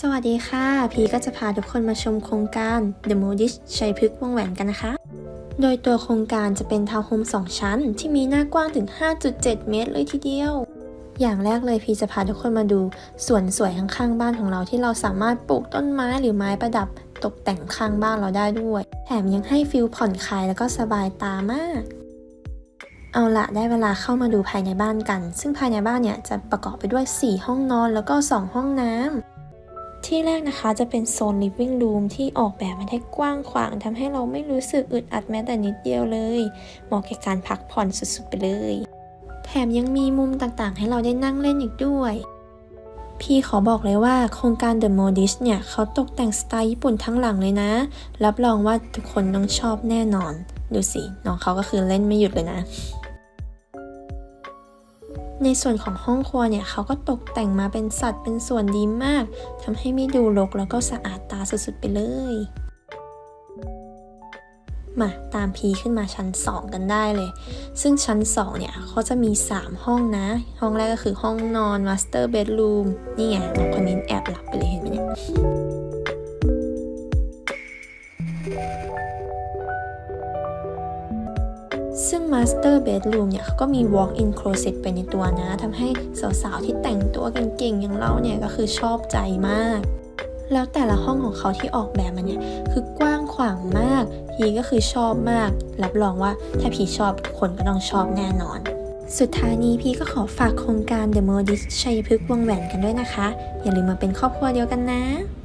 สวัสดีค่ะ พีก็จะพาทุกคนมาชมโครงการ The Modish ชัยพฤกษ์วงแหวนกันนะคะ โดยตัวโครงการจะเป็นทาวน์โฮม2 ชั้น ที่มีหน้ากว้างถึง 5.7 เมตรเลยทีเดียว อย่างแรกเลยพีจะพาทุกคนมาดูสวนสวยข้างๆบ้านของเราที่เราสามารถปลูกต้นไม้หรือไม้ประดับตกแต่งข้างบ้านเราได้ด้วย แถมยังให้ฟิลผ่อนคลายแล้วก็สบายตามาก เอาละได้เวลาเข้ามาดูภายในบ้านกัน ซึ่งภายในบ้านเนี่ยจะประกอบไปด้วย 4 ห้องนอนแล้วก็ 2 ห้องน้ำ ที่แรกนะคะจะเป็นโซน living room ที่ออกแบบมาได้กว้างขวางทำให้เราไม่รู้สึกอึดอัดแม้แต่นิดเดียวเลย เหมาะแก่การพักผ่อนสุดๆไปเลย แถมยังมีมุมต่างๆ ให้เราได้นั่งเล่นอีกด้วย พี่ขอบอกเลยว่าโครงการ The Modish เนี่ยเขาตกแต่งสไตล์ญี่ปุ่นทั้งหลังเลยนะ รับรองว่าทุกคนต้องชอบแน่นอน ดูสิน้องเขาก็คือเล่นไม่หยุดเลยนะ ในส่วนของห้องครัวเนี่ยเขาก็ตกแต่งมาเป็นสัดเป็นส่วนดีมากทำให้ไม่ดูรกแล้วก็สะอาดตาสุดๆไปเลย มาตามพีขึ้นมาชั้น 2 กันได้เลย ซึ่งชั้น 2 เนี่ยเขาจะมี 3 ห้องนะ ห้องแรกก็คือห้องนอน Master Bedroom นี่ไงน้องคนนี้แอบหลับไปเลยเห็นไหมเนี่ย ซึ่ง Master Bedroom เนี่ยเขาก็มี Walk-in Closet ไปในตัวนะทำให้สาวๆที่แต่งตัวกันเก่งอย่างเราเนี่ยก็คือชอบใจมาก แล้วแต่ละห้องของเขาที่ออกแบบมาเนี่ยคือกว้างขวางมาก พีก็คือชอบมาก รับรองว่าถ้าพีชอบทุกคนก็ต้องชอบแน่นอนสุดท้ายนี้พี่ก็ขอฝากโครงการ The m o d i s ชัยพฤกษ์วงแหวนกันด้วยนะคะ อย่าลืมมาเป็นครอบครัวเดียวกันนะ